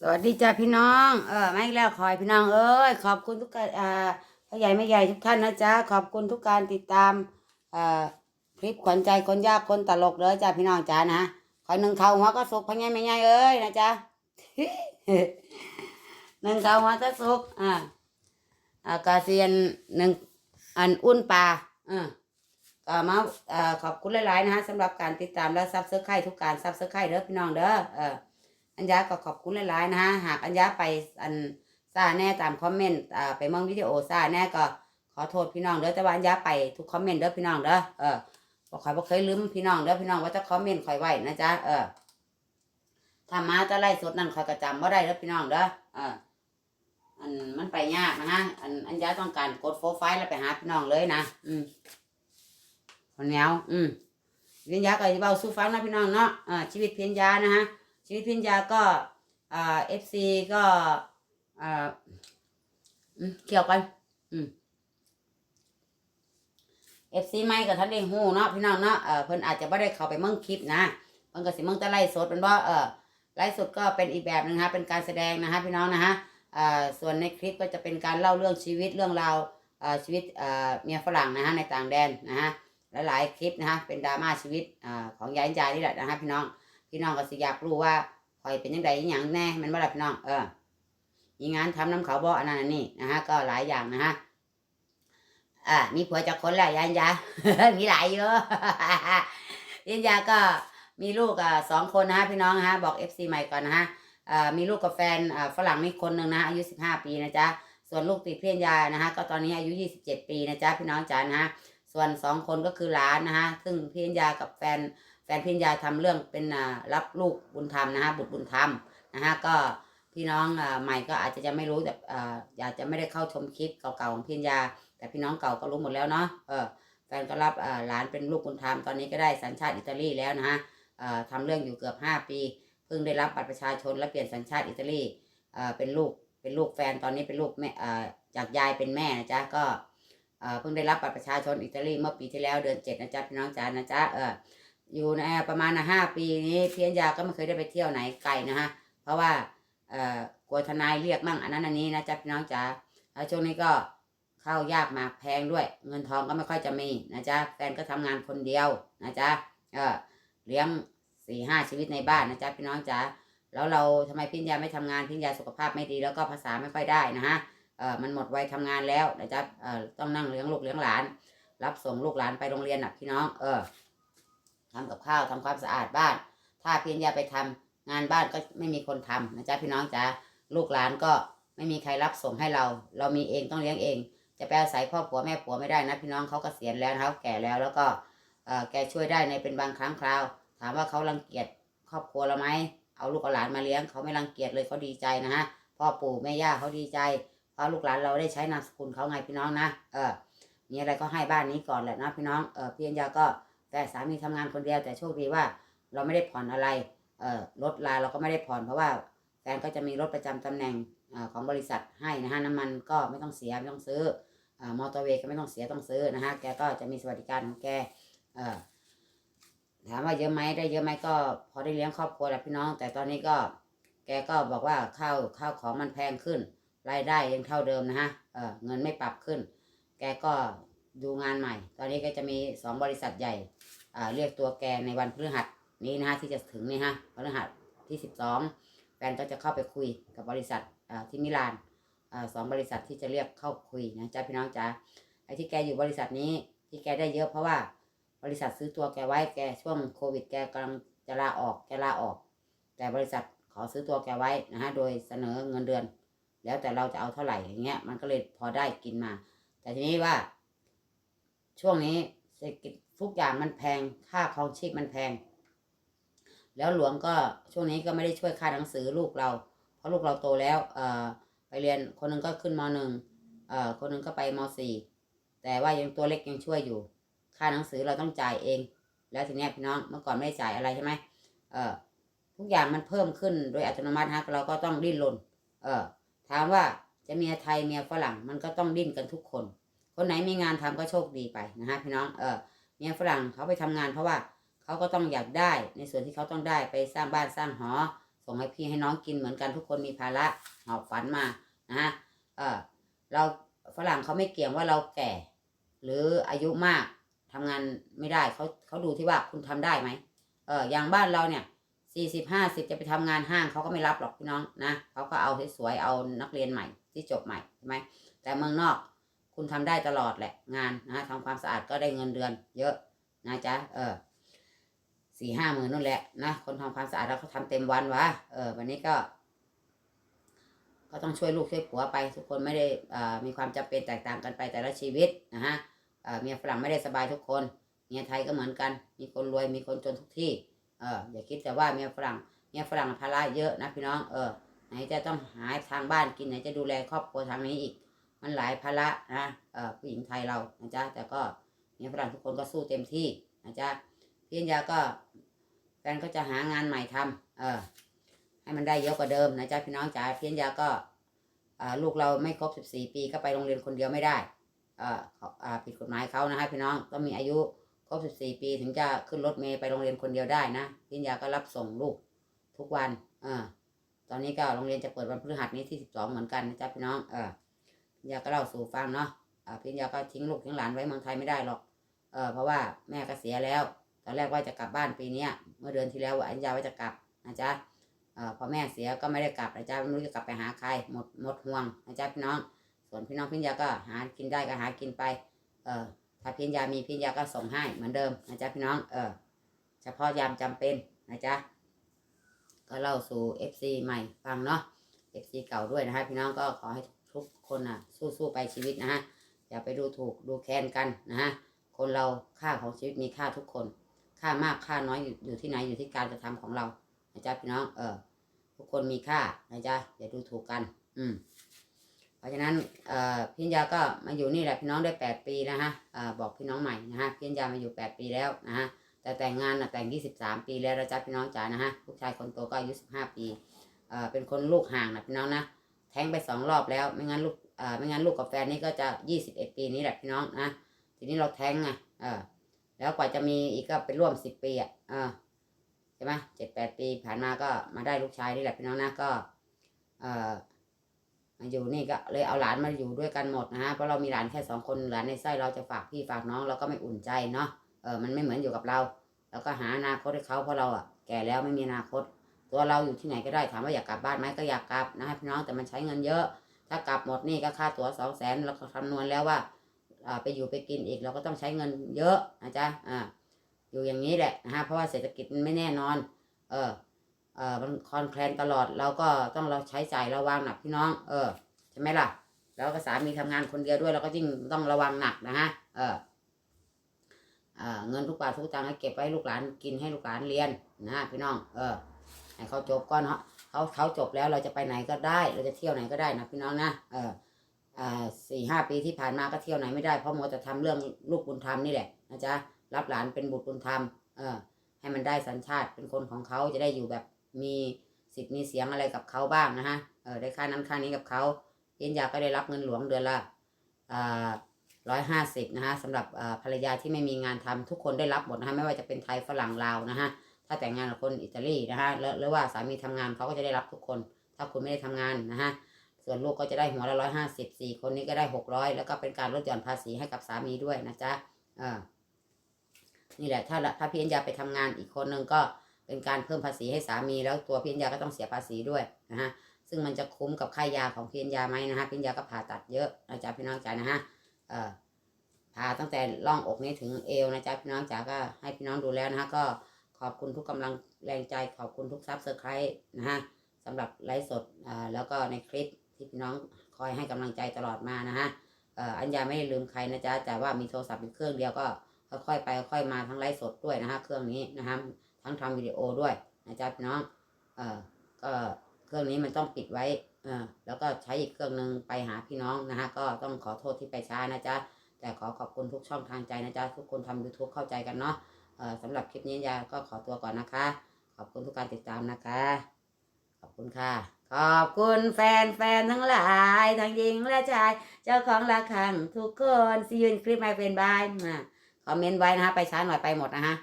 สวัสดีจ้าพี่น้อง เออไม่แล้วคอยพี่น้องเอ้ยขอบคุณทุกการอ่าพ่อใหญ่แม่ใหญ่ทุกท่านนะจ๊ะขอบคุณทุกการติดตามอ่อคลิปขวัญใจคนยากคนตลกเลยจ้าพี่น้องจ้านะคอยหนึ่งเขาหัวก็สุกพ่อใหญ่แม่ใหญ่เอ้ยนะจ๊ะหนึ่งเขาหัวก็สุกอ่าอากาเซียนหนึ่งอันอุ่นปลาอ่าก็มาเอ่อขอบคุณหลายๆนะฮะสำหรับการติดตามและซับสไครต์ทุกการซับสไครต์เด้อพี่น้องเด้อเออ อัญญาก็ขอบคุณหลายๆนะฮะหากอัญญาไปอันซาแน่ตามคอมเมนต์อ่าไปเมองวิดีโอซาแน่ก็ขอโทษพี่น้องเด้อแต่ว่าอัญญาไปทุกคอมเมนต์เด้อพี่น้องเด้อเออบอกข่อยบ่เคยลืมพี่น้องเด้อพี่น้องว่าจะคอมเมนต์ข่อยไว้นะจ๊ะเออถ้ามาจะไล่สดนั่นข่อยก็จำบ่ได้เด้อพี่น้องเด้อเอออันมันไปยากนะฮะอันอัญญาต้องการกดโฟร์ไฟล์แล้วไปหาพี่น้องเลยนะอืมคนเหนียวอืมเพียนยาก็จะเบาสู้ฟังนะพี่น้องเนาะอ่าชีวิตเพียนยานะฮะ ชีวิตพิญญาก็อ่าเอฟซีก็อ่าอืมเกี่ยวกันอืมเอฟซีไม่กับท่านเองหูเนาะพี่น้องเนาะเออเพิ่นอาจจะไม่ได้เข้าไปเมืองคลิปนะเพิ่นก็สิเมืองต่ไล่สดเป็นว่าเออไล่สดก็เป็นอีกแบบนึงนะฮะเป็นการแสดงนะฮะพี่น้องนะฮะอ่าส่วนในคลิปก็จะเป็นการเล่าเรื่องชีวิตเรื่องราวอ่าชีวิตอ่าเมียฝรั่งนะฮะในต่างแดนนะฮะหลายๆคลิปนะฮะเป็นดราม่าชีวิตอ่าของยายยายนี่แหละนะฮะพี่น้อง พี่น้องก็สิอยากรู้ว่าคอยเป็นยังไงอย่างแน่มันบ่ล่ะพี่น้องเออมีงานทำน้ำเขาบ่อันนั้นอันนี้นะฮะก็หลายอย่างนะฮะอ่ามีผัวจากคนแหละยันยามีหลายเยอะยันยาก็มีลูกอะสองคนนะฮะพี่น้องนะฮะบอกเอฟซีใหม่ก่อนนะฮะอ่ามีลูกกับแฟนอ่าฝรั่งมีคนหนึ่งนะฮะอายุสิบห้าปีนะจ๊ะส่วนลูกติดเพี้ยนยานะฮะก็ตอนนี้อายุยี่สิบเจ็ดปีนะจ๊ะพี่น้องจ๋านะฮะส่วนสองคนก็คือหลานนะฮะซึ่งเพี้ยนยากับแฟน แฟนพิญญาทำเรื่องเป็นรับลูกบุญธรรมนะฮะบุตรบุญธรรมนะฮะก็พี่น้องอใหม่ก็อาจจะยังไม่รู้แต่อยากจะไม่ได้เข้าชมคลิปเก่าๆของพิญญาแต่พี่น้องเก่าก็รู้หมดแล้วเนาะเออแฟนก็รับหลานเป็นลูกบุญธรรมตอนนี้ก็ได้สัญชาติอิตาลีแล้วนะฮะอ่าทำเรื่องอยู่เกือบห้าปีเพิ่งได้รับบัตรประชาชนและเปลี่ยนสัญชาติอิตาลีเป็นลูกเป็นลูกแฟนตอนนี้เป็นลูกแม่จากยายเป็นแม่นะจ๊ะก็เพิ่งได้รับบัตรประชาชนอิตาลีเมื่อปีที่แล้วเดือนเจ็ดนะจ๊ะพี่น้องจ๋านะจ๊ะเออ อยู่ในประมาณห้าปีนี้เพียนยาก็ไม่เคยได้ไปเที่ยวไหนไกลนะฮะเพราะว่าเอ่อกลัวทนายเรียกมั่งอันนั้นอันนี้นะจ๊ะพี่น้องจ๋าแล้วช่วงนี้ก็เข้ายากมากแพงด้วย เงินทองก็ไม่ค่อยจะมีนะจ๊ะแฟนก็ทำงานคนเดียวนะจ๊ะเออเลี้ยงสี่ห้าชีวิตในบ้านนะจ๊ะพี่น้องจ๋าแล้วเราทำไมพิญญาไม่ทำงานพิญญาสุขภาพไม่ดีแล้วก็ภาษาไม่ค่อยได้นะฮะเออมันหมดวัยทำงานแล้วนะจ๊ะเออต้องนั่งเลี้ยงลูกเลี้ยงหลาน รับส่งลูกหลานไปโรงเรียนนะพี่น้องเออ ทำกับข้าวทำความสะอาดบ้าน ถ้าเพียงยาไปทำงานบ้านก็ไม่มีคนทำนะจ๊ะพี่น้องจ๋าลูกหลานก็ไม่มีใครรับส่งให้เรา เรามีเองต้องเลี้ยงเอง จะไปอาศัยพ่อผัวแม่ผัวไม่ได้นะ พี่น้องเขากเกษียณแล้วนะครับแก่แล้วแล้วก็เออแกช่วยได้ในเป็นบางครั้งคราว ถามว่าเขารังเกียจครอบครัวเราไหมเอาลูกเอาหลานมาเลี้ยงเขาไม่รังเกียจเลยเขาดีใจนะฮะพ่อปู่แม่ย่าเขาดีใจเพราะลูกหลานเราได้ใช้นามสกุลเขาไงพี่น้องนะเออมีอะไรก็ให้บ้านนี้ก่อนแหละนะพี่น้องเออพี่ยาก็ แต่สามีทำงานคนเดียวแต่โชคดีว่าเราไม่ได้ผ่อนอะไรเอ่อรถลาเราก็ไม่ได้ผ่อนเพราะว่าแฟนก็จะมีรถประจำตำแหน่งอของบริษัทให้นะฮะน้ำมันก็ไม่ต้องเสียไม่ต้องซื้ออมอเตอร์เวย์ก็ไม่ต้องเสียต้องซื้อนะฮะแกก็จะมีสวัสดิการของแกเอ่อถามว่าเยอะไหมได้เยอะไหมก็พอได้เลี้ยงครอบครัวแหละพี่น้อง แต่ตอนนี้ก็แกก็บอกว่าข้าวข้าวของมันแพงขึ้น รายได้ยังเท่าเดิมนะฮะเออเงินไม่ปรับขึ้น แกก็ ดูงานใหม่ ตอนนี้ก็จะมีสองบริษัทใหญ่เรียกตัวแกในวันพฤหัสนี้นะฮะที่จะถึงนี่ฮะพฤหัสที่สิบสองแฟนก็จะเข้าไปคุยกับบริษัทที่มิลานอสองบริษัทที่จะเรียกเข้าคุยนะจ๊ะพี่น้องจ๋าไอ้ที่แกอยู่บริษัทนี้ที่แกได้เยอะเพราะว่าบริษัทซื้อตัวแกไว้แกช่วงโควิดแกกำลังจะลาออกแกลาออก แต่บริษัทขอซื้อตัวแกไว้นะฮะโดยเสนอเงินเดือน แล้วแต่เราจะเอาเท่าไหร่อย่างเงี้ยมันก็เลยพอได้กินมา แต่ทีนี้ว่า ช่วงนี้เศรษฐกิจทุกอย่างมันแพง ค่าครองชีพมันแพง แล้วหลวงก็ช่วงนี้ก็ไม่ได้ช่วยค่าหนังสือลูกเรา เพราะลูกเราโตแล้วเอ่อไปเรียนคนหนึงก็ขึ้นมหนึ่งเอ่อคนหนึงก็ไปมสี่แต่ว่ายังตัวเล็กยังช่วยอยู่ ค่าหนังสือเราต้องจ่ายเอง แล้วทีเนี้ยพี่น้องเมื่อก่อนไม่ได้จ่ายอะไรใช่ไหมเอ่อทุกอย่างมันเพิ่มขึ้นโดยอัตโนมัติฮะเราก็ต้องดิ้นรนเออถามว่าจะเมียไทยเมียฝรั่งมันก็ต้องดิ้นกันทุกคน คนไหนมีงานทำก็โชคดีไปนะฮะพี่น้องเออเมียฝรั่งเขาไปทำงานเพราะว่าเขาก็ต้องอยากได้ในส่วนที่เขาต้องได้ไปสร้างบ้านสร้างหอ ส่งให้พี่ให้น้องกินเหมือนกันทุกคนมีภาระหอบฝันมานะฮะเออเราฝรั่งเขาไม่เกี่ยงว่าเราแก่ หรืออายุมากทำงานไม่ได้เขาเขาดูที่ว่าคุณทำได้ไหมเอออย่างบ้านเราเนี่ยสี่สิบห้าสิบจะไปทำงานห้างเขาก็ไม่รับหรอกพี่น้องนะเขาก็เอาสวยๆเอานักเรียนใหม่ที่จบใหม่ใช่ไหมแต่เมืองนอก คุณทำได้ตลอดแหละ งานนะทำความสะอาดก็ได้เงินเดือน เยอะนะจ๊ะเออสี่ห้าหมื่นนั่นแหละนะคนทำความสะอาดแล้วเขาทำเต็มวันวะเออ วันนี้ก็ ก็ต้องช่วยลูกช่วยผัวไป ทุกคนไม่ได้อ่ามีความจำเป็นแตกต่างกันไปแต่ละชีวิตนะฮะอ่าเมียฝรั่งไม่ได้สบายทุกคนเมียไทยก็เหมือนกัน มีคนรวยมีคนจนทุกที่ เอออย่าคิดแต่ว่าเมียฝรั่งเมียฝรั่งภาระเยอะนะพี่น้องเออไหนจะต้องหาทางบ้านกินไหนจะดูแลครอบครัวทางนี้อีก มันหลายภาระนะเออผู้หญิงไทยเรานะจ๊ะแต่ก็เมียฝรั่งทุกคนก็สู้เต็มที่นะจ๊ะพี่อัญญาก็แฟนก็จะหางานใหม่ทำเออให้มันได้เยอะกว่าเดิมนะจ๊ะพี่น้องจ๋าพี่อัญญาก็ลูกเราไม่ครบ14ปีก็ไปโรงเรียนคนเดียวไม่ได้เขาอ่ผิดกฎหมายเขานะฮะพี่น้องต้องมีอายุครบ14ปีถึงจะขึ้นรถเมล์ไปโรงเรียนคนเดียวได้นะพิญญาก็รับส่งลูกทุกวันอ่าตอนนี้ก็โรงเรียนจะเปิดวันพฤหัสนี้ที่12เหมือนกันนะจ๊ะพี่น้องเออ พิญญาก็เล่าสู่ฟังเนาะพิญญาก็ทิ้งลูกทิ้งหลานไว้เมืองไทยไม่ได้หรอกเออเพราะว่าแม่ก็เสียแล้ว ตอนแรกว่าจะกลับบ้านปีเนี้ยเมื่อเดือนที่แล้วอัญญาว่าจะกลับนะจ๊ะเอ่อพอแม่เสียก็ไม่ได้กลับนะจ๊ะไม่รู้จะกลับไปหาใครหมดหมดห่วงนะจ๊ะพี่น้อง ส่วนพี่น้องพิญญาก็หากินได้ก็หากินไปเออถ้าพิญญามีพิญญาก็ส่งให้เหมือนเดิมนะจ๊ะพี่น้องเออเฉพาะยามจำเป็นนะจ๊ะก็เล่าสู่ FC ใหม่ฟังเนาะ FC เก่าด้วยนะฮะพี่น้องก็ขอให้ ทุกคนอะสู้ๆไปชีวิตนะฮะอย่าไปดูถูกดูแคลนกันนะฮะคนเราค่าของชีวิตมีค่าทุกคน ค่ามากค่าน้อยอยู่ที่ไหนอยู่ที่การกระทำของเรานะจ๊ะพี่น้องเออทุกคนมีค่านะจ๊ะอย่าดูถูกกัน อืมเพราะฉะนั้นเอ่อพี่ญญาก็มาอยู่นี่แหละพี่น้องได้แปดปีนะฮะอ่าบอกพี่น้องใหม่นะฮะพี่ญญามาอยู่แปดปีแล้วนะฮะแต่แต่งงานนะแต่งยี่สิบสามปีแล้วนะจ๊ะพี่น้องจ๋านะฮะลูกชายคนโตก็อายุสิบห้าปีเอ่อเป็นคนลูกห่างนะพี่น้องนะ แทงไปสองรอบแล้ว ไม่งั้นลูกอ่อไม่งั้นลูกกับแฟนนี่ก็จะยี่สิบเอ็ดปีนี้แหละพี่น้องนะทีนี้เราแทงไงเออแล้วกว่าจะมีอีกก็เป็นร่วมสิบปีอะเออใช่ไหมเจ็ดแปดปีผ่านมาก็มาได้ลูกชายนี่แหละพี่น้องนะก็เอ่อมาอยู่นี่ก็เลยเอาหลานมาอยู่ด้วยกันหมดนะฮะเพราะเรามีหลานแค่สองคนหลานในไส้เราจะฝากพี่ฝากน้องเราก็ไม่อุ่นใจเนาะเออมันไม่เหมือนอยู่กับเราเราก็หาอนาคตให้เขาเพราะเราอะแก่แล้วไม่มีอนาคต ตัวเราอยู่ที่ไหนก็ได้ถามว่าอยากกลับบ้านไหมก็อยากกลับนะฮะพี่น้องแต่มันใช้เงินเยอะ ถ้ากลับหมดนี่ก็ค่าตั๋วสองแสนเราก็คำนวณแล้วว่าไปอยู่ไปกินอีกเราก็ต้องใช้เงินเยอะนะจ๊ะอ่าอยู่อย่างนี้แหละนะฮะเพราะว่าเศรษฐกิจมันไม่แน่นอน เออเออมันคอนแคลนตลอดเราก็ต้องเราใช้จ่ายระวังหนักพี่น้อง เออใช่ไหมล่ะ แล้วก็สามีทำงานคนเดียวด้วยเราก็ยิ่งต้องระวังหนักนะฮะเออเออเงินทุกบาททุกตังค์ให้เก็บไว้ให้ลูกหลานกินให้ลูกหลานเรียนนะฮะพี่น้อง เออ ให้เขาจบก่อนเนาะเขาเขาจบแล้วเราจะไปไหนก็ได้ เราจะเที่ยวไหนก็ได้นะพี่น้องนะเอออ่าสี่ห้าปีที่ผ่านมาก็เที่ยวไหนไม่ได้เพราะมัวแต่ทำเรื่องลูกบุญธรรมนี่แหละนะจ๊ะรับหลานเป็นบุตรบุญธรรมเออให้มันได้สัญชาติเป็นคนของเขาจะได้อยู่แบบมีสิทธิ์มีเสียงอะไรกับเขาบ้างนะฮะเออได้ค่านั้นค่านี้กับเขาเย็นยาก็ได้รับเงินหลวงเดือนละอ่าร้อยห้าสิบนะฮะสำหรับภรรยาที่ไม่มีงานทำทุกคนได้รับหมดนะฮะไม่ว่าจะเป็นไทยฝรั่งลาวนะฮะ ถ้าแต่งงานกับคนอิตาลีนะฮะแล้วหรือว่าสามีทำงานเขาก็จะได้รับทุกคน ถ้าคุณไม่ได้ทำงานนะฮะส่วนลูกก็จะได้หัวละร้อยห้าสิบสี่คนนี้ก็ได้หกร้อยแล้วก็เป็นการลดหย่อนภาษีให้กับสามีด้วยนะจ๊ะเออนี่แหละถ้าถ้าพี่อัญญาไปทำงานอีกคนนึงก็เป็นการเพิ่มภาษีให้สามี แล้วตัวพี่อัญญาก็ต้องเสียภาษีด้วยนะฮะซึ่งมันจะคุ้มกับค่ายาของพี่อัญญาไหมนะฮะพี่อัญญาก็ผ่าตัดเยอะนะจ๊ะพี่น้องจ๋านะฮะเออผ่าตั้งแต่ร่องอกนี้ถึงเอวนะจ๊ะพี่น้องจ๋าก็ให้พี่น้องดูแล้วนะฮะก็ ขอบคุณทุกกำลังแรงใจขอบคุณทุกซับสไครต์นะฮะสำหรับไลฟ์สดอ่าแล้วก็ในคลิปที่พี่น้องคอยให้กำลังใจตลอดมานะฮะอัญญาไม่ได้ลืมใครนะจ๊ะแต่ว่ามีโทรศัพท์อยู่เครื่องเดียวก็ค่อยๆไปค่อยมาทั้งไลฟ์สดด้วยนะฮะเครื่องนี้นะฮะทั้งทำวิดีโอด้วยนะจ๊ะพี่น้องเอ่อก็เครื่องนี้มันต้องปิดไว้เออแล้วก็ใช้อีกเครื่องหนึ่งไปหาพี่น้องนะฮะก็ต้องขอโทษที่ไปช้านะจ๊ะแต่ขอขอบคุณทุกช่องทางใจนะจ๊ะทุกคนทำ YouTube เข้าใจกันเนาะ สำหรับคลิปนี้ยาก็ขอตัวก่อนนะคะ ขอบคุณทุกการติดตามนะคะ ขอบคุณค่ะ ขอบคุณแฟนแฟนๆทั้งหลายทั้งหญิงและชาย เจ้าของละฆังทุกคนซียืนคลิปไม่เป็นบายมาคอมเมนต์ไว้นะฮะไปช้าหน่อยไปหมดนะฮะ